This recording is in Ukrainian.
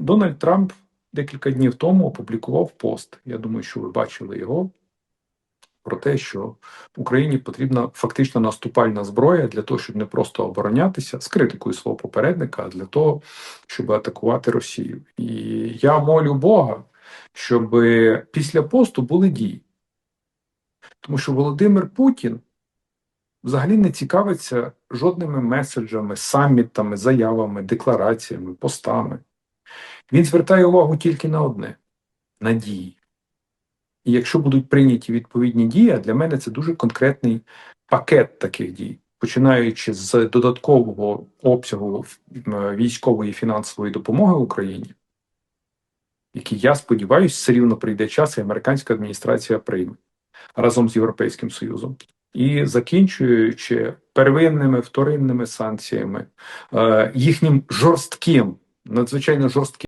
Дональд Трамп декілька днів тому опублікував пост. Я думаю, що ви бачили його про те, що Україні потрібна фактично наступальна зброя для того, щоб не просто оборонятися з критикою свого попередника, а для того, щоб атакувати Росію. І я молю Бога, щоб після посту були дії. Тому що Володимир Путін взагалі не цікавиться жодними меседжами, самітами, заявами, деклараціями, постами. Він звертає увагу тільки на одне на дії. І якщо будуть прийняті відповідні дії, а для мене це дуже конкретний пакет таких дій, починаючи з додаткового обсягу військової і фінансової допомоги Україні, який, я сподіваюся, все рівно прийде час, і американська адміністрація прийме разом з Європейським Союзом. І закінчуючи первинними вторинними санкціями, е, їхнім жорстким, надзвичайно жорстким.